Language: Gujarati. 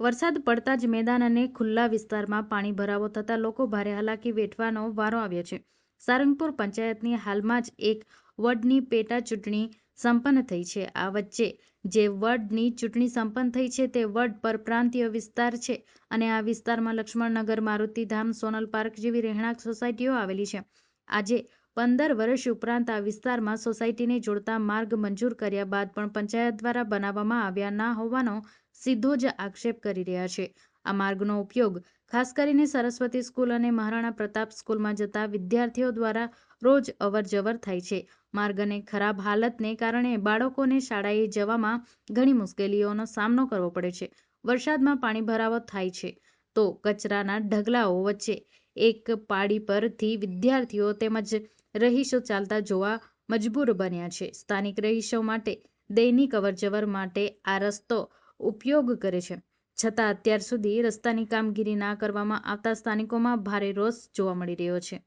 વરસાદ પડતા જ મેદાન અને ખુલ્લા વિસ્તારમાં પાણી ભરાવો થતાં લોકો ભારે હાલાકી વેઠવાનો વારો આવ્યો છે. સારંગપુર પંચાયતની હાલમાં જ એક વોર્ડની પેટા ચૂંટણી સંપન્ન થઈ છે. આ વચ્ચે જે વોર્ડની ચૂંટણી સંપન્ન થઈ છે તે વોર્ડ પરપ્રાંતીય વિસ્તાર છે અને આ વિસ્તારમાં લક્ષ્મણનગર, મારુતિધામ, સોનલ પાર્ક જેવી રહેણાંક સોસાયટીઓ આવેલી છે. આજે પંદર વર્ષ ઉપરાંત આ વિસ્તારમાં સોસાયટીને જોડતા માર્ગ મંજૂર કર્યા બાદ પણ પંચાયત દ્વારા બનાવવામાં આવ્યા ના હોવાનો સીધો જ આક્ષેપ કરી રહ્યા છે. આ માર્ગનો ઉપયોગ ખાસ કરીને સરસ્વતી સ્કૂલ અને મહારાણા પ્રતાપ સ્કૂલમાં જતા વિદ્યાર્થીઓ દ્વારા રોજ અવરજવર થાય છે. માર્ગ અને ખરાબ હાલતને કારણે બાળકોને શાળાએ જવામાં ઘણી મુશ્કેલીઓનો સામનો કરવો પડે છે. વરસાદમાં પાણી ભરાવો થાય છે તો કચરાના ઢગલાઓ વચ્ચે એક પાડી પરથી વિદ્યાર્થીઓ તેમજ રહીશો ચાલતા જોવા મજબૂર બન્યા છે. સ્થાનિક રહીશો માટે દૈનિક અવરજવર માટે આ રસ્તો ઉપયોગ કરે છે. છતાં અત્યાર સુધી રસ્તાની કામગીરી ના કરવામાં આવતા સ્થાનિકોમાં ભારે રોષ જોવા મળી રહ્યો છે.